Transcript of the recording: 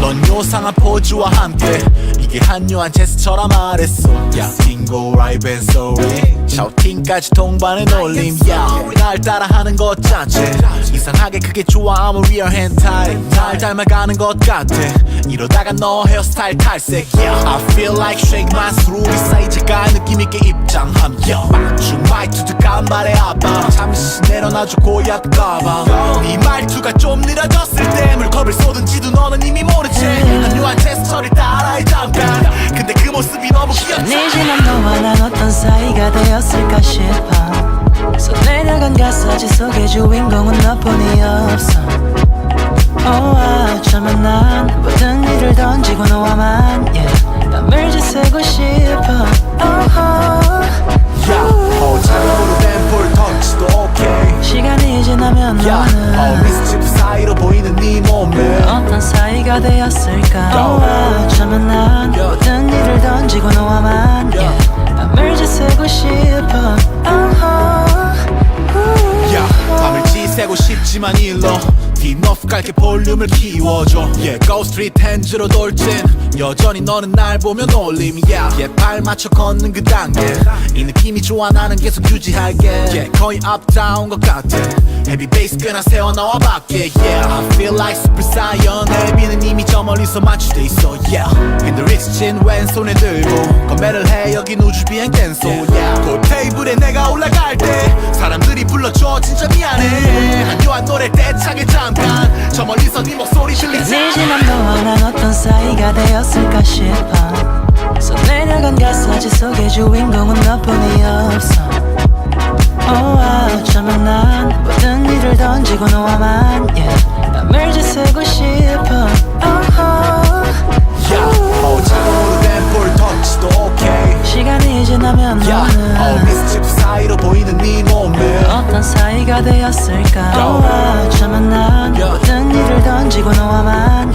넌 요상한 포즈와 함께 이게 한요한 제스처라 말했어. 야 팅고 라이브 앤 소리. 샤우팅까지 동반의 놀림. 야날 따라하는 것 자체. 이상하게 그게 좋아 I'm a real hentai 날 닮아가는 것 같아. 이러다가 너 헤어스타일 탈색. yeah. I feel like shake my through 이 사이즈가 입장함 yeah. 맞춤 말투도 간발의 아빠 잠시 내려놔줘 고약가봐. 네 말투가 좀 느려졌을 때 물컵을 쏟은지도 너는 이미 모르지. 한요한 제스처를 따라해 잠깐. 근데 그 모습이 너무 귀엽지 네 지난 너와 난 어떤 사이가 되었을까 싶어. 손 내려간 가사지 속의 주인공은 너뿐이 없어 사이가 되었을까? 어쩌면 난 모든 일을 던지고 너와만. 밤을 지새고 싶어. 야, 밤을 지새고 싶지만 일로 디너프 깔게 볼륨을 키워줘. Yeah, go street hands로 돌진. 여전히 너는 날 보면 놀림 Yeah, yeah 발 맞춰 걷는 그 단계. 이 느낌이 좋아 나는 계속 유지할게. Yeah, 거의 uptown 것 같아. 헤비 베이스 끄나 세워 나와 밖에 Yeah, I feel like super saiyan. 내비는 이미 저 멀리서 맞추돼 있어 Yeah, 근데 리스친 왼손에 들고. 건배를 해 여긴 우주 비행 댄소 Yeah, 그 테이 한요한 노래 떼창에 잠깐 저 멀리서 네 목소리 들리지 네 지난 너와 난 어떤 사이가 되었을까 싶어. 손 내려간 가사지 속의 주인공은 너뿐이 없어. oh, 어쩌면 난 모든 일을 던지고 너와만 어떤 사이가 되었을까? 어쩌면 난. 모든 일을 던지고 너와만